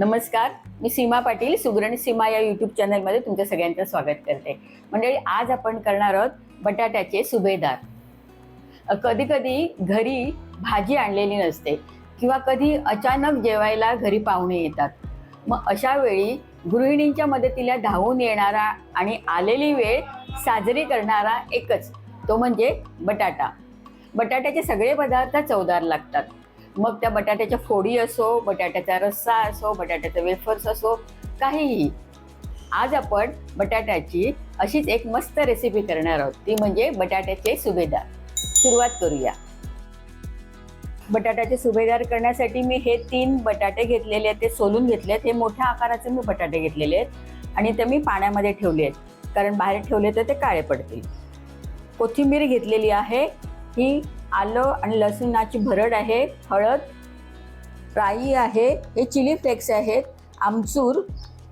नमस्कार मी सीमा पाटील सुगरण सीमा या यूट्यूब चॅनलमध्ये तुमच्या सगळ्यांचं स्वागत करते. मंडळी आज आपण करणार आहोत बटाट्याचे सुभेदार. कधी कधी घरी भाजी आणलेली नसते किंवा कधी अचानक जेवायला घरी पाहुणे येतात. मग अशा वेळी गृहिणींच्या मदतीला धावून येणारा आणि आलेली वेळ साजरी करणारा एकच तो म्हणजे बटाटा. बटाट्याचे सगळे पदार्थ चवदार लागतात. मग त्या बटाट्याच्या फोडी असो बटाट्याचा रस्सा असो बटाट्याचे वेफर्स असो काहीही. आज आपण बटाट्याची अशीच एक मस्त रेसिपी करणार आहोत. ती म्हणजे बटाट्याचे सुभेदार. सुरुवात करूया. बटाट्याचे सुभेदार करण्यासाठी मी हे तीन बटाटे घेतलेले आहेत ते सोलून घेतले आहेत. हे मोठ्या आकाराचे मी बटाटे घेतलेले आहेत. आणि ते मी पाण्यामध्ये ठेवले आहेत. कारण बाहेर ठेवले तर ते काळे पडतील. कोथिंबीर घेतलेली आहे. ही आलं आणि लसूणाची भरड आहे हळद राई आहे हे चिली फ्लेक्स आहेत आमचूर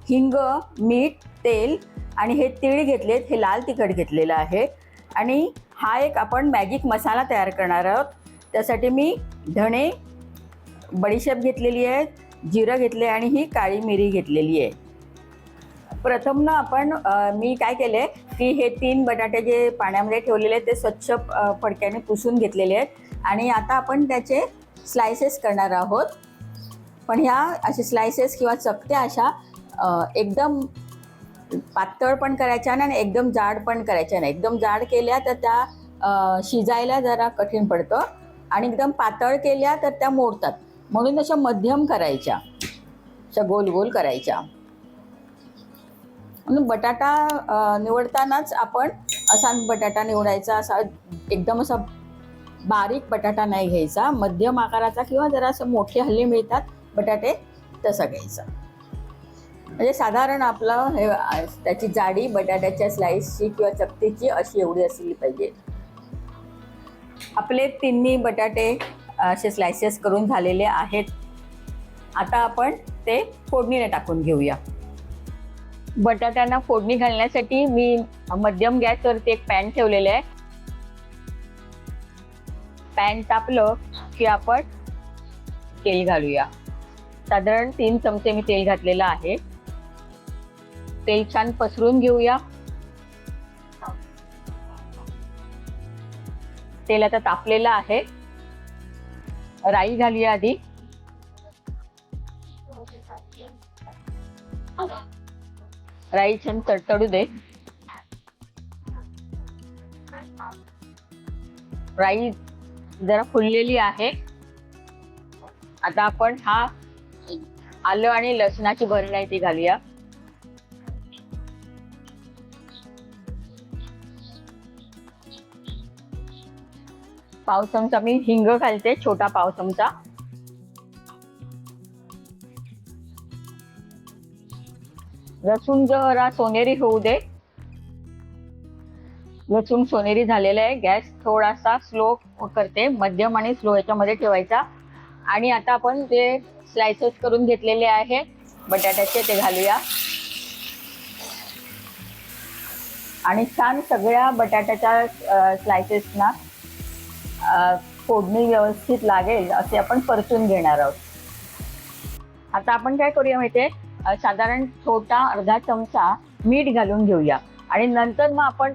हिंग मीठ तेल आणि हे तीळ घेतलेत हे लाल तिखट घेतलेलं आहे. आणि हा एक आपण मॅजिक मसाला तयार करणार आहोत. त्यासाठी मी धणे बडीशेप घेतलेली आहे जिरं घेतले आणि ही काळी मिरी घेतलेली आहे. प्रथम ना आपण मी काय केलं आहे की हे तीन बटाटे जे पाण्यामध्ये ठेवलेले आहेत ते स्वच्छ फडक्याने पुसून घेतलेले आहेत. आणि आता आपण त्याचे स्लायसेस करणार आहोत. पण ह्या असे स्लायसेस किंवा चकत्या अशा एकदम पातळ पण करायच्या नाही आणि एकदम जाड पण करायच्या नाही. एकदम जाड केल्या तर त्या शिजायला जरा कठीण पडतं आणि एकदम पातळ केल्या तर त्या मोडतात. म्हणून अशा मध्यम करायच्या. अशा गोल गोल करायच्या. म्हणून बटाटा निवडतानाच आपण असा बटाटा निवडायचा असा एकदम असा बारीक बटाटा नाही घ्यायचा. मध्यम आकाराचा किंवा जरा असं मोठे हल्ली मिळतात बटाटे तसा घ्यायचा. म्हणजे साधारण आपलं हे त्याची जाडी बटाट्याच्या स्लाईसची किंवा चकतीची अशी एवढी असली पाहिजे. आपले तिन्ही बटाटे असे स्लायसेस करून झालेले आहेत. आता आपण ते फोडणीने टाकून घेऊया. बटाट्यांना फोडणी घालण्यासाठी मी मध्यम गॅसवरती एक पॅन ठेवलेलं आहे. पॅन तापलं की आपण तेल घालूया. साधारण तीन चमचे मी तेल घातलेलं आहे. तेल छान पसरून घेऊया. तेल आता तापलेलं आहे. राई घालूया आधी. राई छान तडतडू दे. राई जरा फुललेली आहे. आता आपण हा आलं आणि लसणाची भरण आहे ती घालूया. पाव चमचा मी हिंग घालते छोटा पाव चमचा. लसूण जरा सोनेरी होऊ दे. लसूण सोनेरी झालेला आहे. गॅस थोडासा स्लो करते. मध्यम आणि स्लो याच्यामध्ये ठेवायचा. आणि आता आपण जे स्लायसेस करून घेतलेले आहे बटाट्याचे ते घालूया. आणि छान सगळ्या बटाट्याच्या स्लायसेसना फोडणी व्यवस्थित लागेल असे आपण परतून घेणार आहोत. आता आपण काय करूया माहितीये? आहे साधारण छोटा अर्धा चमचा मीठ घालून घेऊया. आणि नंतर मग आपण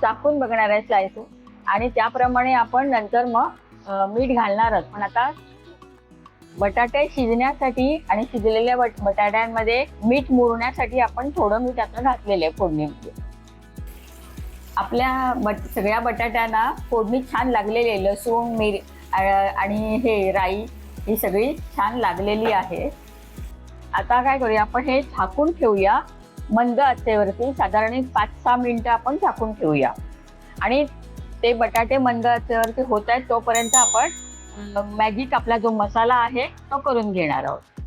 चाकून बघणार आहे स्लायसेस आणि त्याप्रमाणे आपण नंतर मग मीठ घालणारच पण आता बटाटे शिजण्यासाठी आणि शिजलेल्या बट बटाट्यांमध्ये मीठ मुरण्यासाठी आपण थोडं मीठ आता घातलेलं आहे फोडणीमध्ये. आपल्या बट सगळ्या बटाट्यांना फोडणी छान लागलेली आहे. लसूण मिर आणि हे राई ही सगळी छान लागलेली आहे. आता काय करूया आपण हे झाकून ठेवूया. मंद आचेवरती साधारण एक पाच सहा मिनिटं आपण झाकून ठेवूया. आणि ते बटाटे मंद आचेवरती होत आहेत तोपर्यंत आपण मॅगीत मॅजिक आपला जो मसाला आहे तो करून घेणार आहोत.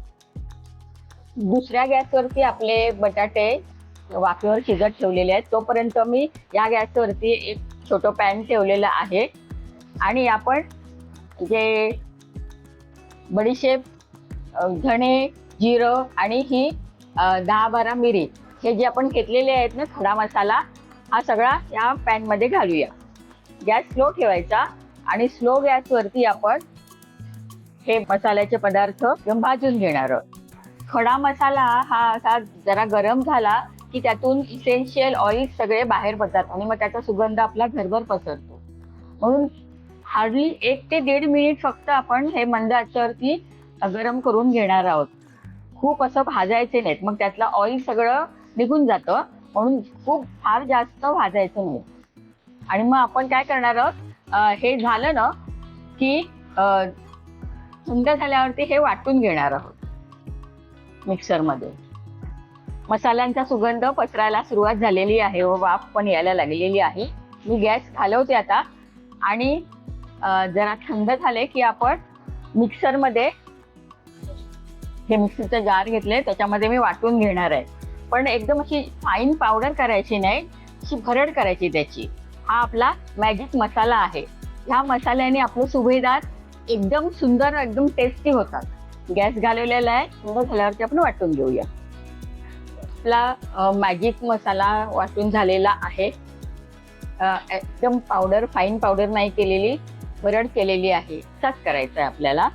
दुसऱ्या गॅसवरती आपले बटाटे वाफेवर शिजत ठेवलेले आहेत. तोपर्यंत मी या गॅसवरती एक छोटं पॅन ठेवलेलं आहे. आणि आपण जे बडीशेप धणे जिरं आणि ही दहा बारा मिरी हे जे आपण घेतलेले आहेत ना खडा मसाला हा सगळा या पॅनमध्ये घालूया. गॅस स्लो ठेवायचा आणि स्लो गॅसवरती आपण हे मसाल्याचे पदार्थ भाजून घेणार आहोत. खडा मसाला हा असा जरा गरम झाला की त्यातून इसेन्शियल ऑइल सगळे बाहेर पडतात आणि मग त्याचा सुगंध आपला घरभर पसरतो. म्हणून हार्डली एक ते दीड मिनिट फक्त आपण हे मंद आचेवरती गरम करून घेणार आहोत. खूप असं भाजायचे नाहीत. मग त्यातलं ऑइल सगळं निघून जातं. म्हणून खूप फार जास्त भाजायचं नाही. आणि मग आपण काय करणार आहोत? हे झालं ना की थंड झाल्यावरती हे वाटून घेणार आहोत मिक्सरमध्ये. मसाल्यांचा सुगंध पसरायला सुरुवात झालेली आहे व वाफ पण यायला लागलेली आहे. मी गॅस घालवते आता. आणि जरा थंड झाले की आपण मिक्सरमध्ये हे मिक्सरचं जार घेतले त्याच्यामध्ये मी वाटून घेणार आहे. पण एकदम अशी फाईन पावडर करायची नाही अशी भरड करायची त्याची. हा आपला मॅजिक मसाला आहे. ह्या मसाल्याने आपलं सुभेदार एकदम सुंदर एकदम टेस्टी होतात. गॅस घालवलेला आहे थंड झाल्यावरती आपण वाटून घेऊया. आपला मॅजिक मसाला वाटून झालेला आहे. एकदम पावडर फाईन पावडर नाही केलेली भरड केलेली आहे. तसाच करायचं आहे आपल्याला.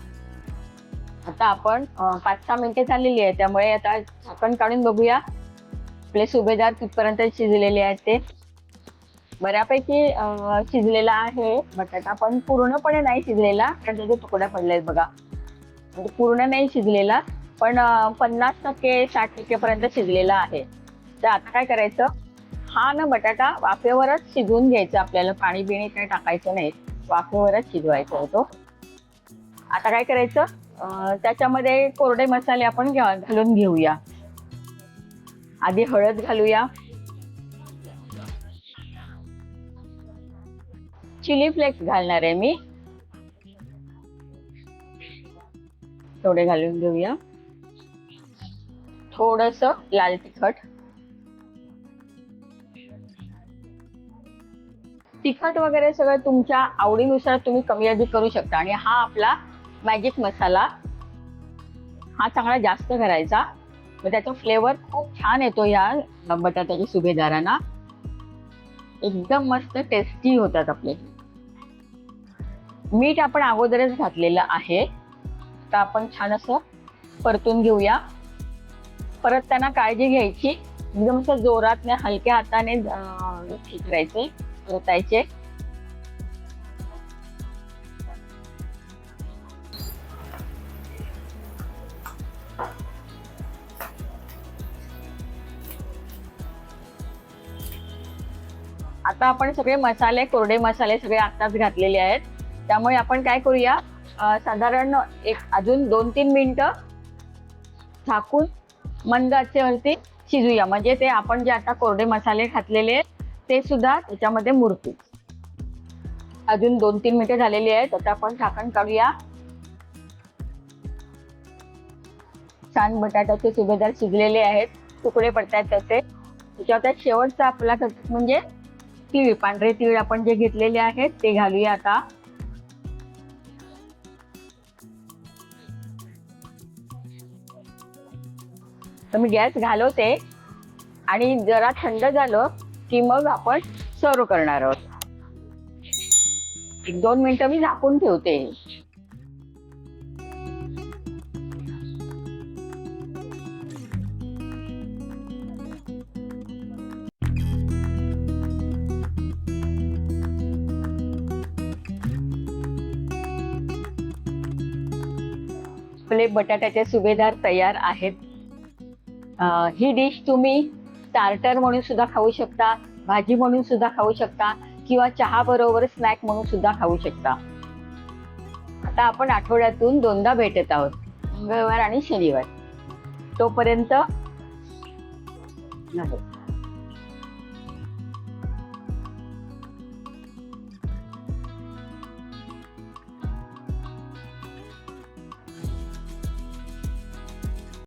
आता आपण पाच सहा मिनिटे झालेली आहे त्यामुळे आता झाकण काढून बघूया. आपले सुभेदार कितपर्यंत शिजलेले आहेत ते. बऱ्यापैकी शिजलेला आहे. बटाटा पण पूर्णपणे नाही शिजलेला कारण त्याचे तुकड्या पडले आहेत बघा. म्हणजे पूर्ण नाही शिजलेला पण पन्नास टक्के साठ टक्केपर्यंत शिजलेला आहे. तर आता काय करायचं? हा ना बटाटा वाफेवरच शिजवून घ्यायचा आपल्याला पाणी बिणी काही टाकायचं नाही. वाफेवरच शिजवायचा होतो. आता काय करायचं? त्याच्यामध्ये कोरडे मसाले आपण घालून घेऊया. आधी हळद घालूया. चिली फ्लेक्स घालणार आहे मी. थोडे घालून घेऊया. थोडस लाल तिखट. तिखट वगैरे सगळं तुमच्या आवडीनुसार तुम्ही कमी अधिक करू शकता. आणि हा आपला मॅजिक मसाला हा चांगला जास्त करायचा. मग त्याचा फ्लेवर खूप छान येतो या बटाट्याच्या सुभेदारांना. एकदम मस्त टेस्टी होतात आपले. मीठ आपण अगोदरच घातलेलं आहे. तर आपण छान असं परतून घेऊया. परत त्यांना काळजी घ्यायची. एकदम असं जोरात हलक्या हाताने करायचे परतायचे. आता आपण सगळे मसाले कोरडे मसाले सगळे आत्ताच घातलेले आहेत. त्यामुळे आपण काय करूया साधारण एक अजून दोन तीन मिनटं झाकून मंद आचेवरती शिजूया. म्हणजे ते आपण जे आता कोरडे मसाले घातलेले आहेत ते सुद्धा त्याच्यामध्ये मुरतील. अजून दोन तीन मिनिटं झालेली आहेत आता आपण झाकण काढूया. छान बटाट्याचे सुभेदार शिजलेले आहेत. तुकडे पडतायत त्याचे त्याच्यावर शेवटचा आपला म्हणजे तीळ पांढरे तीळ आपण जे घेतलेले आहेत ते घालूया आता. तर मी गॅस घालवते आणि जरा थंड झालं की मग आपण सर्व करणार आहोत. एक दोन मिनिटं मी झाकून ठेवते. आपले बटाट्याचे सुभेदार तयार आहेत. ही डिश तुम्ही स्टार्टर म्हणून सुद्धा खाऊ शकता भाजी म्हणून सुद्धा खाऊ शकता किंवा चहा बरोबर स्नॅक म्हणून सुद्धा खाऊ शकता. आता आपण आठवड्यातून दोनदा भेटत आहोत मंगळवार आणि शनिवार. तोपर्यंत नमस्कार